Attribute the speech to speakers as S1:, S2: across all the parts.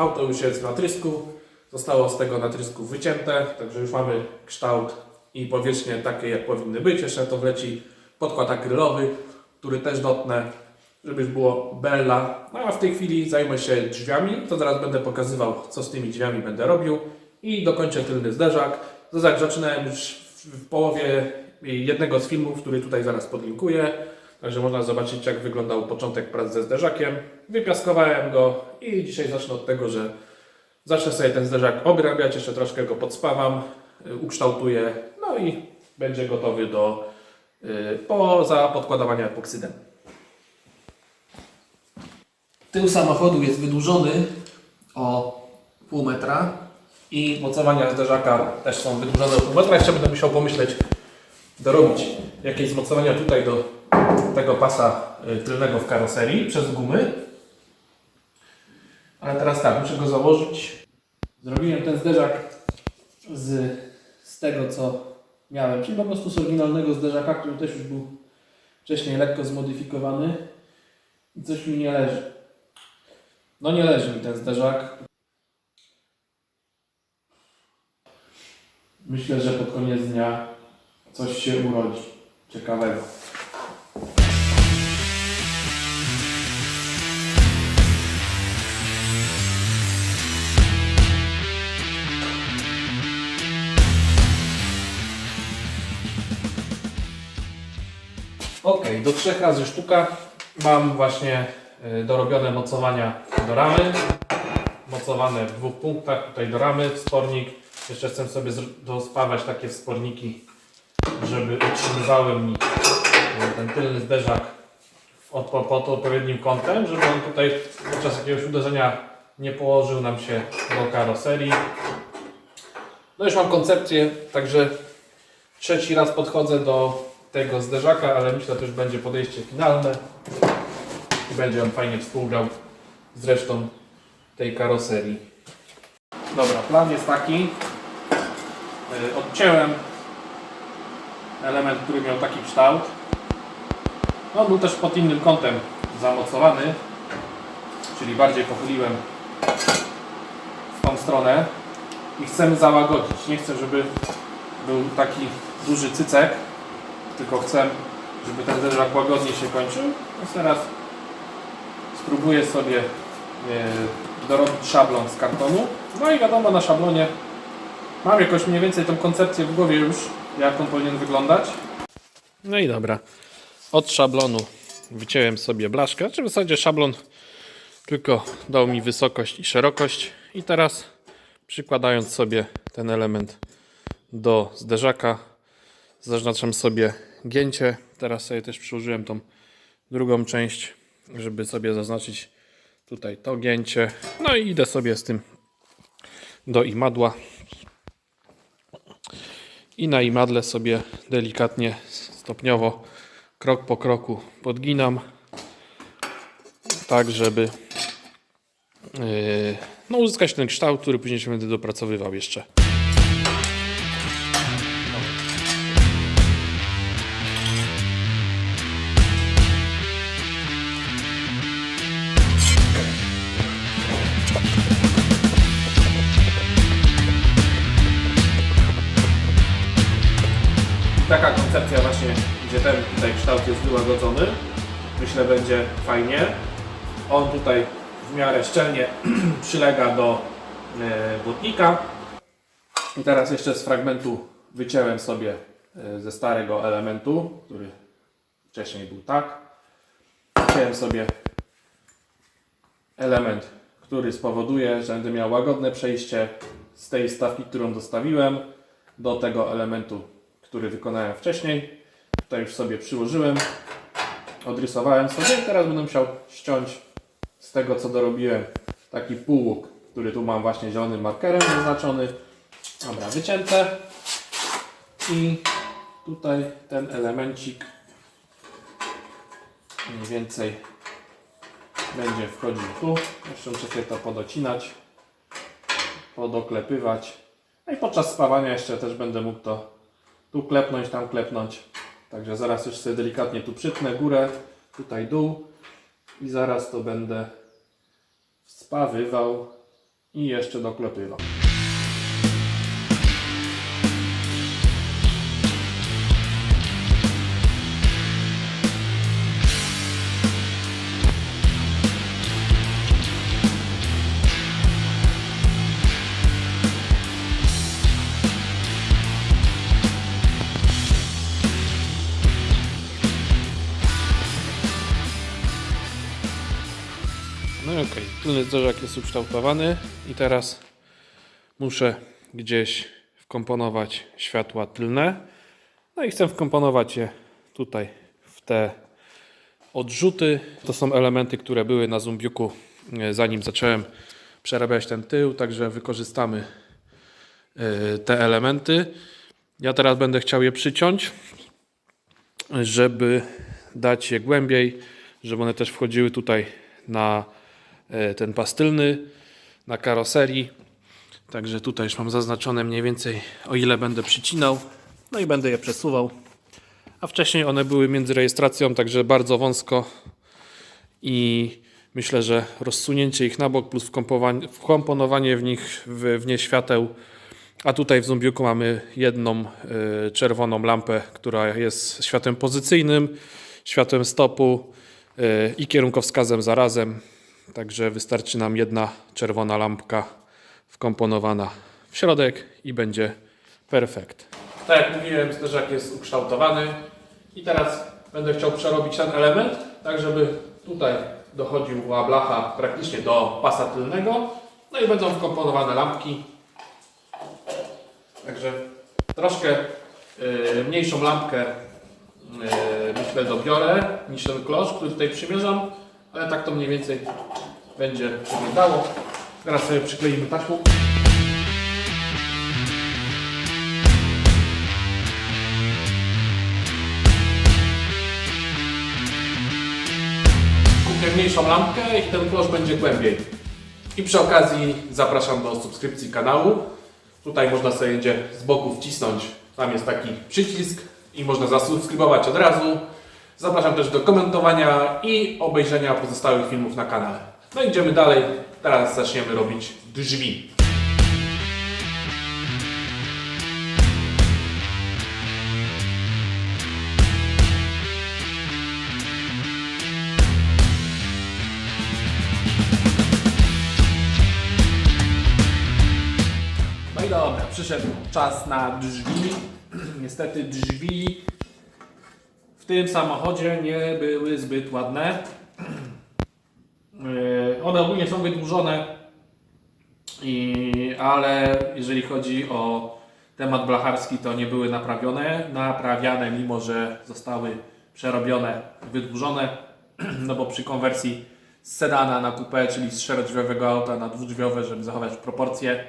S1: Auto już jest w natrysku. Zostało z tego natrysku wycięte, także już mamy kształt i powierzchnie takie, jak powinny być. Jeszcze to wleci podkład akrylowy, który też dotnę, żeby było bella. No a w tej chwili zajmę się drzwiami, to zaraz będę pokazywał, co z tymi drzwiami będę robił i dokończę tylny zderzak. Zderzak zaczynałem już w połowie jednego z filmów, który tutaj zaraz podlinkuję. Także można zobaczyć, jak wyglądał początek prac ze zderzakiem. Wypiaskowałem go i dzisiaj zacznę od tego, że zacznę sobie ten zderzak obrabiać, jeszcze troszkę go podspawam, y, ukształtuję, no i będzie gotowy do y, poza podkładowania epoksydem. Tył samochodu jest wydłużony o pół metra i mocowania zderzaka też są wydłużone o pół metra. Jeszcze będę musiał pomyśleć, dorobić jakieś zmocowania tutaj do tego pasa y, tylnego w karoserii przez gumy. Ale teraz tak, muszę go założyć. Zrobiłem ten zderzak z, z tego, co miałem, czyli po prostu z oryginalnego zderzaka, który też już był wcześniej lekko zmodyfikowany i coś mi nie leży. No nie leży mi ten zderzak. Myślę, że pod koniec dnia coś się urodzi ciekawego. Ok, do trzech razy sztuka. Mam właśnie y, dorobione mocowania do ramy. Mocowane w dwóch punktach tutaj do ramy, wspornik. Jeszcze chcę sobie dospawać takie wsporniki, żeby utrzymywały mi y, ten tylny zderzak od, pod, pod odpowiednim kątem, żeby on tutaj podczas jakiegoś uderzenia nie położył nam się do karoserii. No już mam koncepcję, także trzeci raz podchodzę do tego zderzaka, ale myślę, że już będzie podejście finalne i będzie on fajnie współgrał z resztą tej karoserii. Dobra, plan jest taki. Yy, Odcięłem element, który miał taki kształt. On był też pod innym kątem zamocowany, czyli bardziej pochyliłem w tą stronę i chcemy załagodzić. Nie chcę, żeby był taki duży cycek, tylko chcę, żeby ten zderzak łagodnie się kończył. Więc teraz spróbuję sobie e, dorobić szablon z kartonu. No i wiadomo, na szablonie mam jakoś mniej więcej tą koncepcję w głowie już, jak on powinien wyglądać. No i dobra. Od szablonu wyciąłem sobie blaszkę, czy w zasadzie szablon tylko dał mi wysokość i szerokość. I teraz przykładając sobie ten element do zderzaka, zaznaczam sobie gięcie. Teraz sobie też przyłożyłem tą drugą część, żeby sobie zaznaczyć tutaj to gięcie. No i idę sobie z tym do imadła. I na imadle sobie delikatnie, stopniowo, krok po kroku podginam. Tak, żeby yy, no, uzyskać ten kształt, który później się będę dopracowywał jeszcze. Wyłagodzony. Myślę będzie fajnie. On tutaj w miarę szczelnie przylega do e, błotnika. I teraz jeszcze z fragmentu wyciąłem sobie e, ze starego elementu, który wcześniej był tak. Wyciąłem sobie element, który spowoduje, że będę miał łagodne przejście z tej stawki, którą dostawiłem, do tego elementu, który wykonałem wcześniej. Tutaj już sobie przyłożyłem, odrysowałem sobie i teraz będę musiał ściąć z tego, co dorobiłem, taki półłuk, który tu mam właśnie zielonym markerem zaznaczony. Dobra, wycięte. I tutaj ten elemencik mniej więcej będzie wchodził tu. Jeszcze muszę sobie to podocinać, podoklepywać. No i podczas spawania jeszcze też będę mógł to tu klepnąć, tam klepnąć. Także zaraz już sobie delikatnie tu przytnę górę, tutaj dół i zaraz to będę spawywał i jeszcze doklepywał. Tylny zderzak jest ukształtowany i teraz muszę gdzieś wkomponować światła tylne. No i chcę wkomponować je tutaj w te odrzuty. To są elementy, które były na Zumbiuku e, zanim zacząłem przerabiać ten tył, także wykorzystamy e, te elementy. Ja teraz będę chciał je przyciąć, żeby dać je głębiej, żeby one też wchodziły tutaj na ten pastylny, na karoserii. Także tutaj już mam zaznaczone mniej więcej o ile będę przycinał. No i będę je przesuwał. A wcześniej one były między rejestracją, także bardzo wąsko i myślę, że rozsunięcie ich na bok plus wkomponowanie w nich w, w nie świateł. A tutaj w zombiuku mamy jedną y, czerwoną lampę, która jest światłem pozycyjnym, światłem stopu y, i kierunkowskazem zarazem. Także wystarczy nam jedna czerwona lampka wkomponowana w środek i będzie perfekt. Tak jak mówiłem, zderzak jest ukształtowany i teraz będę chciał przerobić ten element, tak żeby tutaj dochodziła blacha praktycznie do pasa tylnego. No i będą wkomponowane lampki. Także troszkę y, mniejszą lampkę y, myślę dobiorę niż ten klosz, który tutaj przymierzam, ale tak to mniej więcej będzie wyglądało. Teraz sobie przykleimy taśmą. Kupię mniejszą lampkę i ten klosz będzie głębiej. I przy okazji zapraszam do subskrypcji kanału. Tutaj można sobie z boku wcisnąć, tam jest taki przycisk i można zasubskrybować od razu. Zapraszam też do komentowania i obejrzenia pozostałych filmów na kanale. No idziemy dalej. Teraz zaczniemy robić drzwi. No i dobra, przyszedł czas na drzwi. Niestety drzwi w tym samochodzie nie były zbyt ładne. Yy, One ogólnie są wydłużone, i, ale jeżeli chodzi o temat blacharski, to nie były naprawione. Naprawiane, mimo że zostały przerobione, wydłużone. No bo przy konwersji z sedana na coupé, czyli z czterodrzwiowego auta na dwudrzwiowe, żeby zachować proporcje,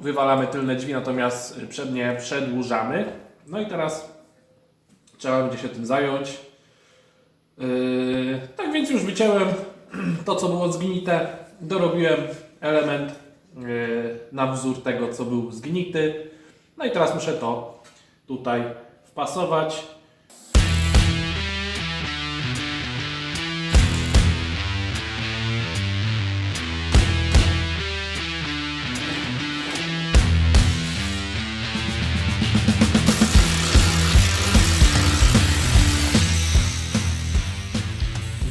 S1: wywalamy tylne drzwi, natomiast przednie przedłużamy. No i teraz trzeba będzie się tym zająć. Yy, tak więc już wyciąłem to, co było zgnite, dorobiłem element yy, na wzór tego, co był zgnity. No i teraz muszę to tutaj wpasować.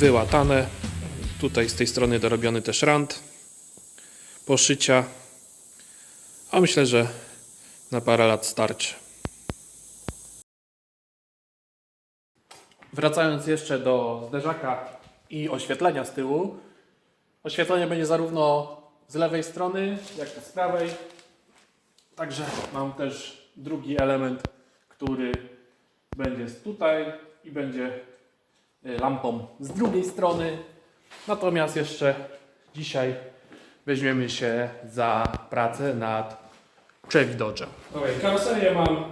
S1: wyłatane. Tutaj z tej strony dorobiony też rand poszycia. A myślę, że na parę lat starczy. Wracając jeszcze do zderzaka i oświetlenia z tyłu. Oświetlenie będzie zarówno z lewej strony, jak i z prawej. Także mam też drugi element, który będzie tutaj i będzie y, lampą z drugiej strony. Natomiast jeszcze dzisiaj weźmiemy się za pracę nad Dodge. Okay, karoserię mam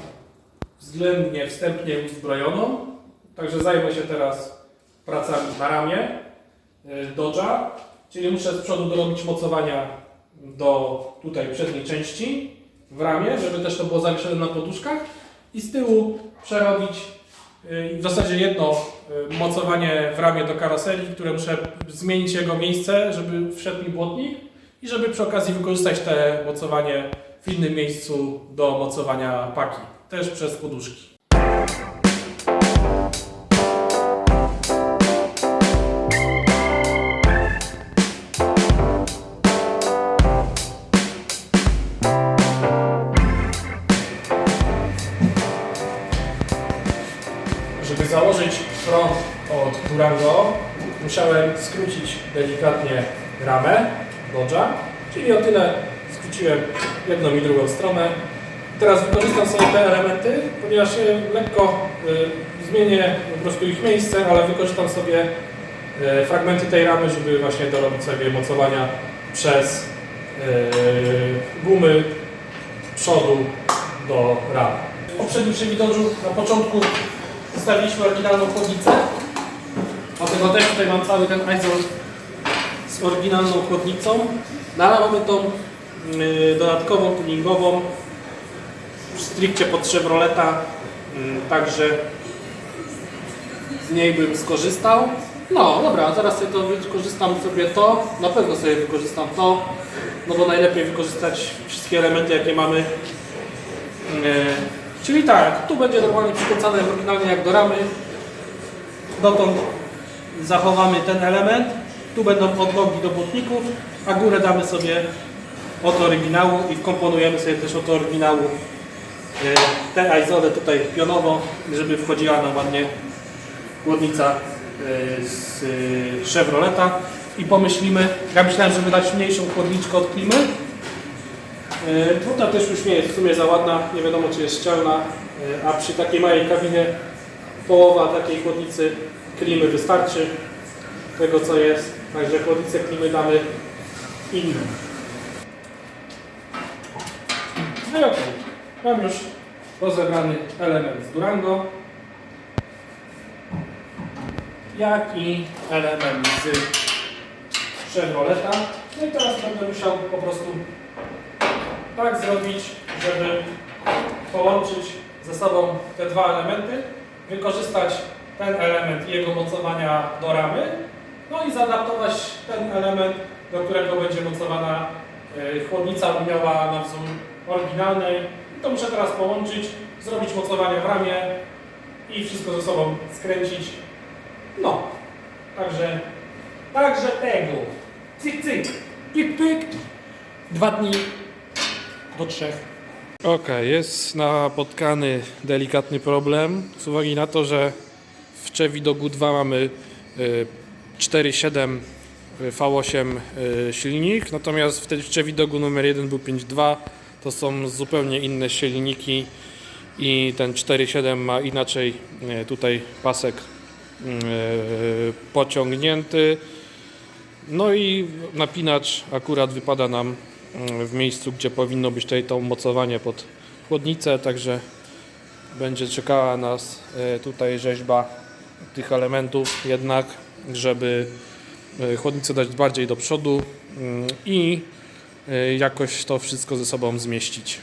S1: względnie wstępnie uzbrojoną, także zajmę się teraz pracami na ramię y, Dodge'a, czyli muszę z przodu dorobić mocowania do tutaj przedniej części w ramię, żeby też to było zawieszone na poduszkach i z tyłu przerobić
S2: i w zasadzie jedno y, mocowanie w ramie do karoserii, które muszę zmienić jego miejsce, żeby wszedł mi błotnik i żeby przy okazji wykorzystać te mocowanie w innym miejscu do mocowania paki, też przez poduszki. Czyli o tyle skróciłem jedną i drugą stronę. Teraz wykorzystam sobie te elementy, ponieważ lekko y, zmienię po prostu ich miejsce, ale wykorzystam sobie y, fragmenty tej ramy, żeby właśnie dorobić sobie mocowania przez y, gumy przodu do ramy. W poprzednim przewidoczu na początku zostawiliśmy oryginalną chłodnicę. Dlatego też tutaj mam cały ten izol z oryginalną chłodnicą. No ale mamy tą y, dodatkową tuningową stricte pod Chevroleta, y, także z niej bym skorzystał. No dobra, teraz sobie to wykorzystam sobie to, na pewno sobie wykorzystam to, no bo najlepiej wykorzystać wszystkie elementy jakie mamy E, Czyli tak, tu będzie normalnie przykręcane oryginalnie jak do ramy. Dotąd zachowamy ten element. Tu będą odnogi do butników, a górę damy sobie od oryginału i wkomponujemy sobie też od oryginału e, te aizole tutaj pionowo, żeby wchodziła nam ładnie chłodnica e, z e, Chevroleta. I pomyślimy, ja myślałem, żeby dać mniejszą chłodniczkę od klimy, E, Buta też już nie jest w sumie za ładna, nie wiadomo czy jest szczelna, e, a przy takiej małej kabinie połowa takiej chłodnicy klimy wystarczy tego co jest, także chłodnicę klimy damy inną. No i okej, mam już rozebrany element z Durango, jak i element z Chevroleta. No i teraz będę musiał po prostu tak zrobić, żeby połączyć ze sobą te dwa elementy, wykorzystać ten element i jego mocowania do ramy, no i zaadaptować ten element, do którego będzie mocowana e, chłodnica lumiowa na wzór oryginalnej. I to muszę teraz połączyć, zrobić mocowanie w ramie i wszystko ze sobą skręcić. No, także, także tego. Cyk, cyk. Dwa dni do trzech.
S1: Okej, jest napotkany delikatny problem z uwagi na to, że w Chevidogu 2 mamy y, 4.7 V8 y, silnik, natomiast w Chevidogu numer 1 był 5.2, to są zupełnie inne silniki i ten 4.7 ma inaczej y, tutaj pasek y, pociągnięty. No i napinacz akurat wypada nam w miejscu, gdzie powinno być tutaj to mocowanie pod chłodnicę, także będzie czekała nas tutaj rzeźba tych elementów jednak, żeby e, chłodnicę dać bardziej do przodu mm, i e, jakoś to wszystko ze sobą zmieścić.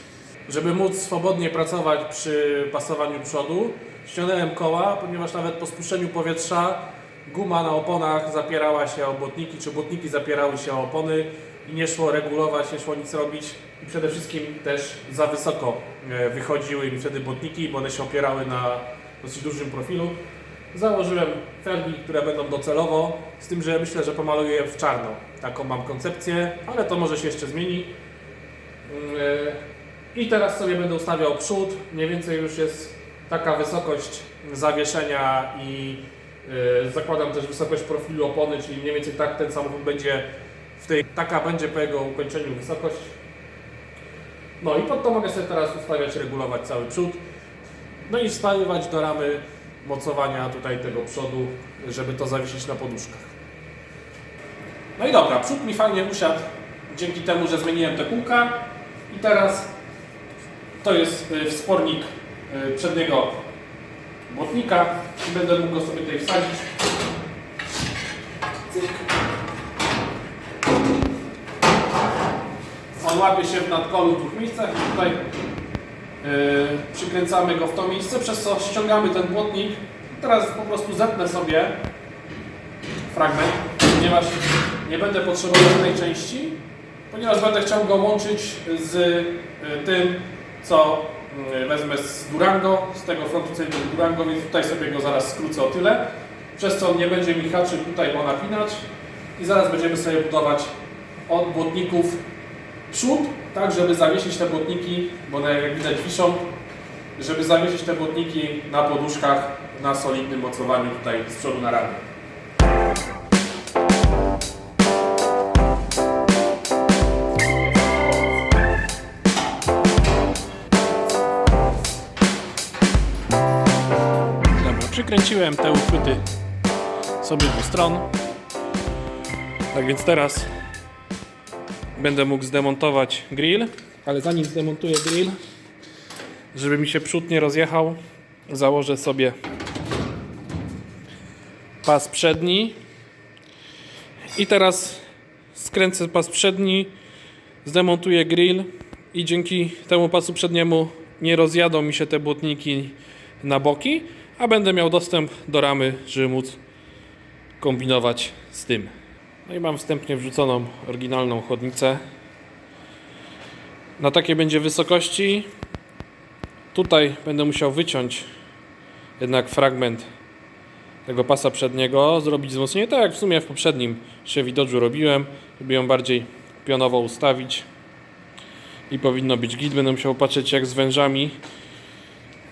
S2: Żeby móc swobodnie pracować przy pasowaniu przodu, ściągnąłem koła, ponieważ nawet po spuszczeniu powietrza guma na oponach zapierała się o błotniki, czy błotniki zapierały się o opony i nie szło regulować, nie szło nic robić. I przede wszystkim też za wysoko e, wychodziły mi wtedy błotniki, bo one się opierały na dosyć dużym profilu. Założyłem felgi, które będą docelowo, z tym, że myślę, że pomaluję w czarno. Taką mam koncepcję, ale to może się jeszcze zmieni. Mm, e, i teraz sobie będę ustawiał przód. Mniej więcej już jest taka wysokość zawieszenia i yy, zakładam też wysokość profilu opony, czyli mniej więcej tak ten samochód będzie w tej, taka będzie po jego ukończeniu wysokość. No i pod to mogę sobie teraz ustawiać, regulować cały przód. No i wstawiać do ramy mocowania tutaj tego przodu, żeby to zawiesić na poduszkach. No i dobra, przód mi fajnie usiadł dzięki temu, że zmieniłem te kółka. I teraz to jest y, wspornik y, przedniego błotnika i będę mógł go sobie tutaj wsadzić. On łapie się w nadkolu w dwóch miejscach i tutaj przykręcamy go w to miejsce, przez co ściągamy ten błotnik. Teraz po prostu zetnę sobie fragment, ponieważ nie będę potrzebował tej części, ponieważ będę chciał go łączyć z y, tym, co y, wezmę z Durango, z tego frontu centrum Durango, więc tutaj sobie go zaraz skrócę o tyle, przez co nie będzie mi haczył tutaj o napinacz i zaraz będziemy sobie budować od błotników przód, tak żeby zawiesić te błotniki, bo one jak widać wiszą, żeby zawiesić te błotniki na poduszkach na solidnym mocowaniu tutaj z przodu na ramię. Dobra, przykręciłem te uchwyty z obydwu stron. Tak więc teraz będę mógł zdemontować grill, ale zanim zdemontuję grill, żeby mi się przód nie rozjechał, założę sobie pas przedni i teraz skręcę pas przedni, zdemontuję grill i dzięki temu pasu przedniemu nie rozjadą mi się te błotniki na boki, a będę miał dostęp do ramy, żeby móc kombinować z tym. No i mam wstępnie wrzuconą oryginalną chłodnicę. Na takiej będzie wysokości. Tutaj będę musiał wyciąć jednak fragment tego pasa przedniego, zrobić wzmocnienie, tak jak w sumie w poprzednim Chevy Dodge'u robiłem, żeby ją bardziej pionowo ustawić i powinno być git. Będę musiał patrzeć jak z wężami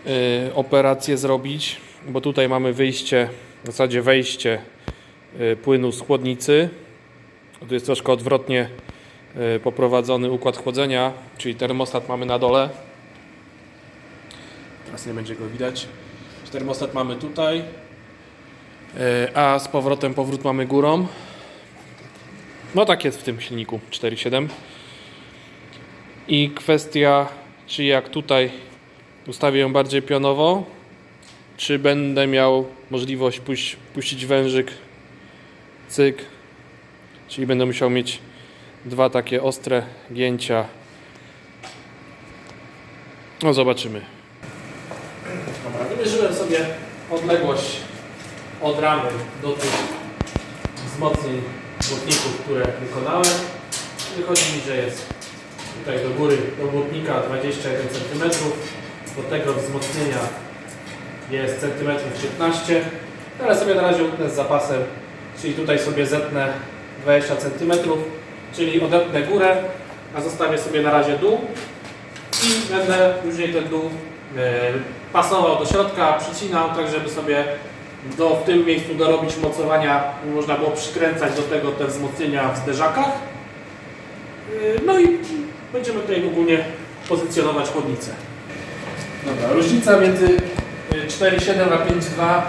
S2: yy, operację zrobić, bo tutaj mamy wyjście, w zasadzie wejście yy, płynu z chłodnicy. Tu jest troszkę odwrotnie yy, poprowadzony układ chłodzenia, czyli termostat mamy na dole. Teraz nie będzie go widać. Termostat mamy tutaj, yy, a z powrotem powrót mamy górą. No tak jest w tym silniku 4.7. I kwestia, czy jak tutaj ustawię ją bardziej pionowo, czy będę miał możliwość puś, puścić wężyk, cyk, czyli będę musiał mieć dwa takie ostre gięcia. No zobaczymy. Dobra, wymierzyłem sobie odległość od ramy do tych wzmocnień błotników, które wykonałem. Wychodzi mi, że jest tutaj do góry do błotnika 21 cm, do tego wzmocnienia jest centymetrów 15 Teraz sobie na razie utnę z zapasem, czyli tutaj sobie zetnę 20 cm, czyli odetnę górę, a zostawię sobie na razie dół i będę później ten dół e, pasował do środka, przycinał, tak żeby sobie do, w tym miejscu dorobić mocowania, można było przykręcać do tego te wzmocnienia w zderzakach. Yy, No i będziemy tutaj ogólnie pozycjonować chłodnicę. Dobra, różnica między y, 4.7 a 5.2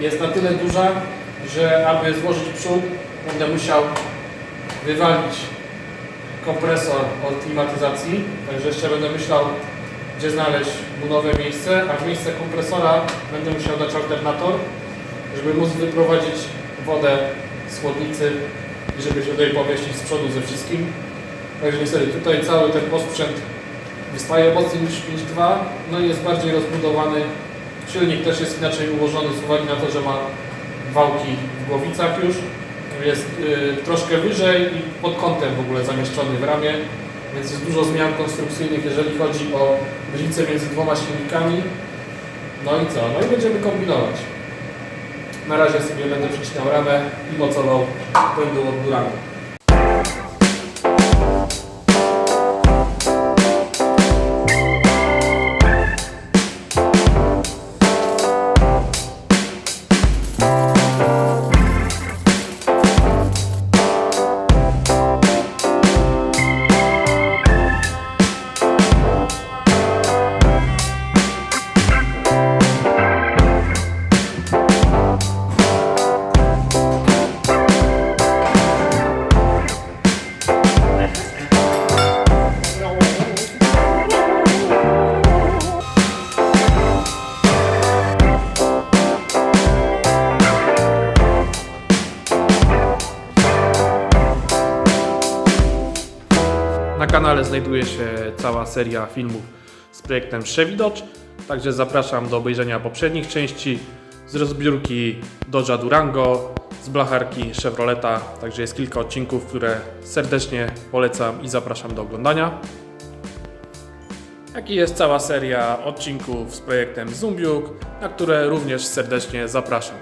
S2: jest na tyle duża, że aby złożyć przód będę musiał wywalić kompresor od klimatyzacji. Także jeszcze będę myślał, gdzie znaleźć mu nowe miejsce, a w miejsce kompresora będę musiał dać alternator, żeby móc wyprowadzić wodę z chłodnicy i żeby się tutaj pomieścić z przodu ze wszystkim. Także niestety tutaj cały ten posprzęt wystaje mocniej niż 5.2, no i jest bardziej rozbudowany. Silnik też jest inaczej ułożony z uwagi na to, że ma wałki w głowicach już. Jest y, troszkę wyżej i pod kątem w ogóle zamieszczony w ramie, więc jest dużo zmian konstrukcyjnych, jeżeli chodzi o różnicę między dwoma silnikami. No i co? No i będziemy kombinować. Na razie sobie będę przycinał ramę i mocował dół od Durango. Się cała seria filmów z
S1: projektem Chevy-Dodge. Także zapraszam do obejrzenia poprzednich części z rozbiórki Dodge'a Durango, z blacharki Chevroleta. Także jest kilka odcinków, które serdecznie polecam i zapraszam do oglądania. Jak jest cała seria odcinków z projektem Zumbiuk, na które również serdecznie zapraszam.